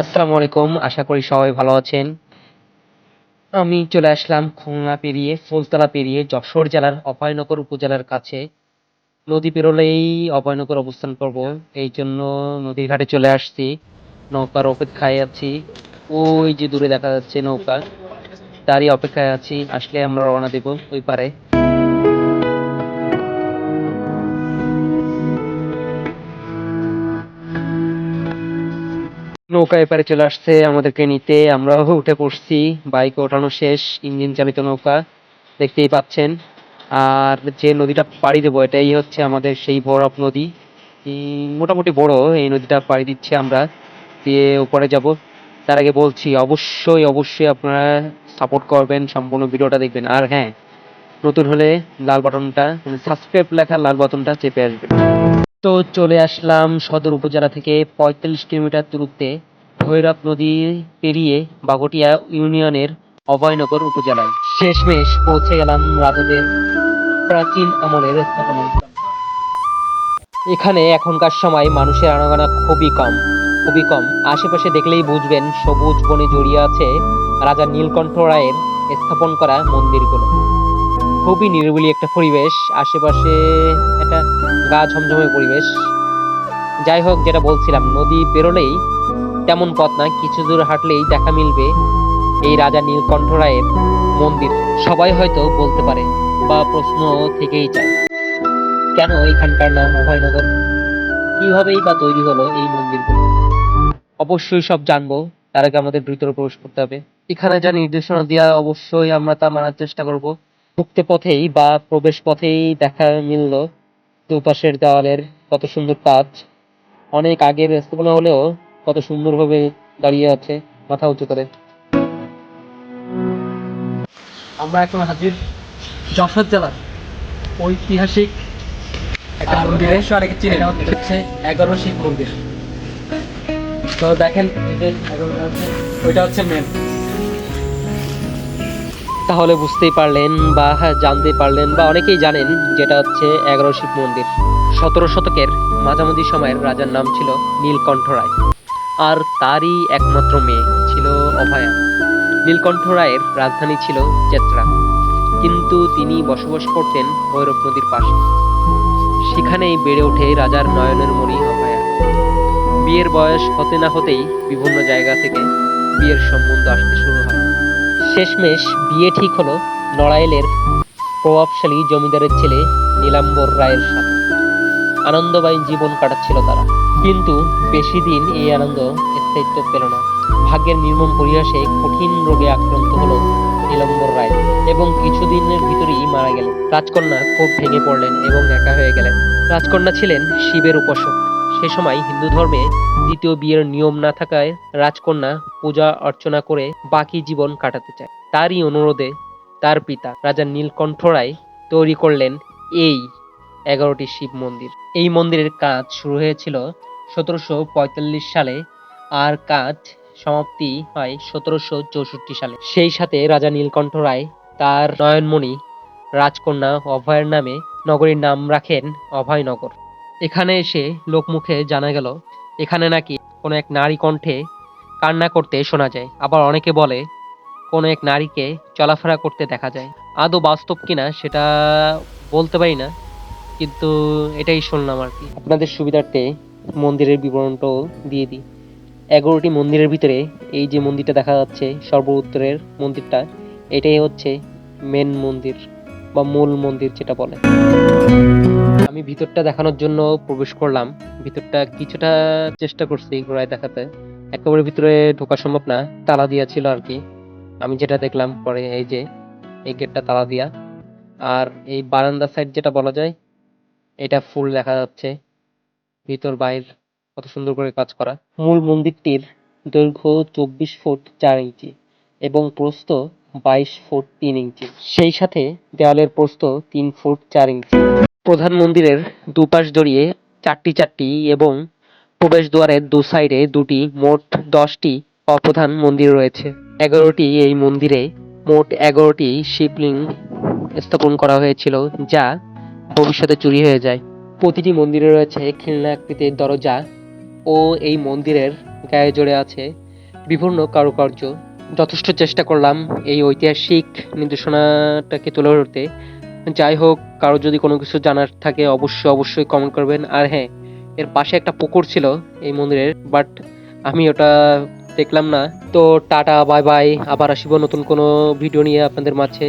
আসসালামু আলাইকুম, আশা করি সবাই ভালো আছেন। আমি চলে আসলাম খুলনা পেরিয়ে, ফুলতলা পেরিয়ে যশোর জেলার অভয়নগর উপজেলার কাছে। নদী পেরোলেই অভয়নগর অবস্থান করব, এই জন্য নদীর ঘাটে চলে আসছি। নৌকার অপেক্ষায় আছি। ওই যে দূরে দেখা যাচ্ছে নৌকা, তারই অপেক্ষায় আছি। আসলে আমরা রওনা দেব ওই পারে। নৌকা এপারে চলে আসছে, আমাদেরকে নিতে। আমরাও উঠে পড়ছি, বাইক ওঠানো শেষ, ইঞ্জিন চালিত নৌকা দেখতেই পাচ্ছেন। আর যে নদীটা পাড়ি দেবো, এটাই হচ্ছে আমাদের সেই ভৈরব নদী। মোটামুটি বড়, এই নদীটা পাড়ি দিচ্ছে আমরা। দিয়ে উপরে যাব। তার আগে বলছি, অবশ্যই অবশ্যই আপনারা সাপোর্ট করবেন, সম্পূর্ণ ভিডিওটা দেখবেন। আর হ্যাঁ নতুন হলে লাল বাটনটা সাবস্ক্রাইব লেখা লাল বাটনটা চেপে আসবেন। তো চলে আসলাম সদর উপজেলা থেকে পঁয়তাল্লিশ কিলোমিটার দূরত্বে ভৈরব নদী পেরিয়ে বাগটিয়া ইউনিয়নের অভয়নগর উপজেলায়। শেষমেশ পৌঁছে গেলাম রাজাদের প্রাচীন আমলের এখানে এখনকার সময় মানুষের আনাগোনা খুবই কম খুবই কম। আশেপাশে দেখলেই বুঝবেন সবুজ বনে জড়িয়ে আছে রাজা নীলকণ্ঠ রায়ের স্থাপন করা মন্দিরগুলো। খুবই নিরিবিলি একটা পরিবেশ। আশেপাশে গা ঝমঝমে পরিবেশ। যাই হোক, যেটা বলছিলাম, নদী পেরোলেই তেমন পথ না, কিছু দূর হাঁটলেই দেখা মিলবে এই রাজা নীলকণ্ঠ রায়ের মন্দির। সবাই হয়তো বলতে পারে, বা প্রশ্ন থেকেই যায়, কেন এখানকার নাম অভয়নগর কিভাবেই বা তৈরি হলো এই মন্দিরগুলো? অবশ্যই সব জানব, তার আগে আমাদের ভিতরে প্রবেশ করতে হবে। এখানে যা নির্দেশনা দেওয়া অবশ্যই আমরা তা মানার চেষ্টা করব। ঢুকতে পথেই বা প্রবেশ পথেই দেখা মিলল দুপাশের দেওয়ালের কত সুন্দর কাজ। অনেক আগের স্থাপনা হলেও কত সুন্দরভাবে দাঁড়িয়ে আছে মাথা উঁচু করে। আমরা এখন হাজির যশোর জেলার ঐতিহাসিক একটা মন্দিরে। এটা হচ্ছে এগারো শিব মন্দির। তো দেখেন ওইটা হচ্ছে মেন তাহলে বুঝতেই পারলেন বা হ্যাঁ, জানতে পারলেন বা অনেকেই জানেন যেটা হচ্ছে এগারো শিব মন্দির। সতেরো শতকের মাঝামাঝি সময়ের রাজার নাম ছিল নীলকণ্ঠ রায়। আর তারই একমাত্র মেয়ে ছিল অভয়া। নীলকণ্ঠ রায়ের রাজধানী ছিল চেত্রা। কিন্তু তিনি বসবাস করতেন ভৈরব নদীর পাশে। সেখানেই বেড়ে ওঠে রাজার নয়নের মণি অভয়া। বিয়ের বয়স হতে না হতেই বিভিন্ন জায়গা থেকে বিয়ের সম্বন্ধ আসতে শুরু শেষমেশ বিয়ে ঠিক হলো নড়াইলের প্রভাবশালী জমিদারের ছেলে নীলাম্বর রায়ের সাথে। আনন্দময় জীবন কাটাচ্ছিল তারা। কিন্তু বেশি দিন এই আনন্দ স্থায়িত্ব পেল না। ভাগ্যের নির্মম পরিহাসে কঠিন রোগে আক্রান্ত হলো নীলম্বর রায় এবং কিছুদিনের ভিতরেই মারা গেলেন। রাজকন্যা খুব ভেঙে পড়লেন এবং একা হয়ে গেলেন। রাজকন্যা ছিলেন শিবের উপাসক। সে সময় হিন্দু ধর্মে দ্বিতীয় বিয়ের নিয়ম না থাকায় রাজকন্যা পূজা অর্চনা করে বাকি জীবন কাটাতে চায়। তারই অনুরোধে তার পিতা রাজা নীলকণ্ঠ রায় তৈরি করলেন এই এগারোটি শিব মন্দির। এই মন্দিরের কাজ শুরু হয়েছিল সতেরোশো পঁয়তাল্লিশ সালে আর কাজ সমাপ্তি হয় সতেরোশো চৌষট্টি সালে। সেই সাথে রাজা নীলকণ্ঠ রায় তার নয়নমণি রাজকন্যা অভয়ের নামে নগরীর নাম রাখেন অভয়নগর। এখানে এসে লোকমুখে জানা গেল, এখানে নাকি কোনো এক নারী কণ্ঠে কান্না করতে শোনা যায়। আবার অনেকে বলে, কোনো এক নারীকে চলাফেরা করতে দেখা যায়। আদৌ বাস্তব কিনা সেটা বলতে পারি না, কিন্তু এটাই শুনলাম আর কি। আপনাদের সুবিধার্থে মন্দিরের বিবরণটাও দিয়ে দিই। এগারোটি মন্দিরের ভিতরে এই যে মন্দিরটা দেখা যাচ্ছে সর্ব উত্তরের মন্দিরটা, এটাই হচ্ছে মেন মন্দির বা মূল মন্দির যেটা বলে। আমি ভিতরটা দেখানোর জন্য প্রবেশ করলাম। ভিতরটা কিছুটা চেষ্টা করছি ঘোরায় দেখাতে। একেবারে ভিতরে ঢোকা সম্ভব না, তালা দিয়া ছিল আর কি। আমি যেটা দেখলাম পরে এই যে, এই গেটটা তালা দিয়া। আর এই বারান্দা সাইড যেটা বলা যায়, এটা ফুল দেখা যাচ্ছে। ভিতর, বাইর, কত সুন্দর করে কাজ করা। মূল মন্দিরটির দৈর্ঘ্য চব্বিশ ফুট চার ইঞ্চি এবং প্রস্থ বাইশ ফুট তিন ইঞ্চি। সেই সাথে দেওয়ালের প্রস্থ তিন ফুট চার ইঞ্চি। প্রধান মন্দিরের দুপাশ জড়িয়ে চারটি চারটি এবং প্রবেশ দ্বারের দু সাইডে দুটি মোট দশটি অপ্রধান মন্দির রয়েছে। এগারোটি এই মন্দিরে মোট এগারোটি শিবলিঙ্গ স্থাপন করা হয়েছিল যা ভবিষ্যতে চুরি হয়ে যায়। প্রতিটি মন্দিরে রয়েছে খিলনা, আকৃতির দরজা ও এই মন্দিরের গায়ে জোড়ে আছে বিভিন্ন কারুকার্য। যথেষ্ট চেষ্টা করলাম এই ঐতিহাসিক নির্দেশনাটাকে তুলে ধরতে। যাই হোক কারও যদি কোনো কিছু জানার থাকে, অবশ্যই অবশ্যই কমেন্ট করবেন। আর হ্যাঁ এর পাশে একটা পুকুর ছিল এই মন্দিরের বাট আমি ওটা দেখলাম না। তো টাটা বাই বাই আবার আসিব নতুন কোনো ভিডিও নিয়ে আপনাদের মাঝে।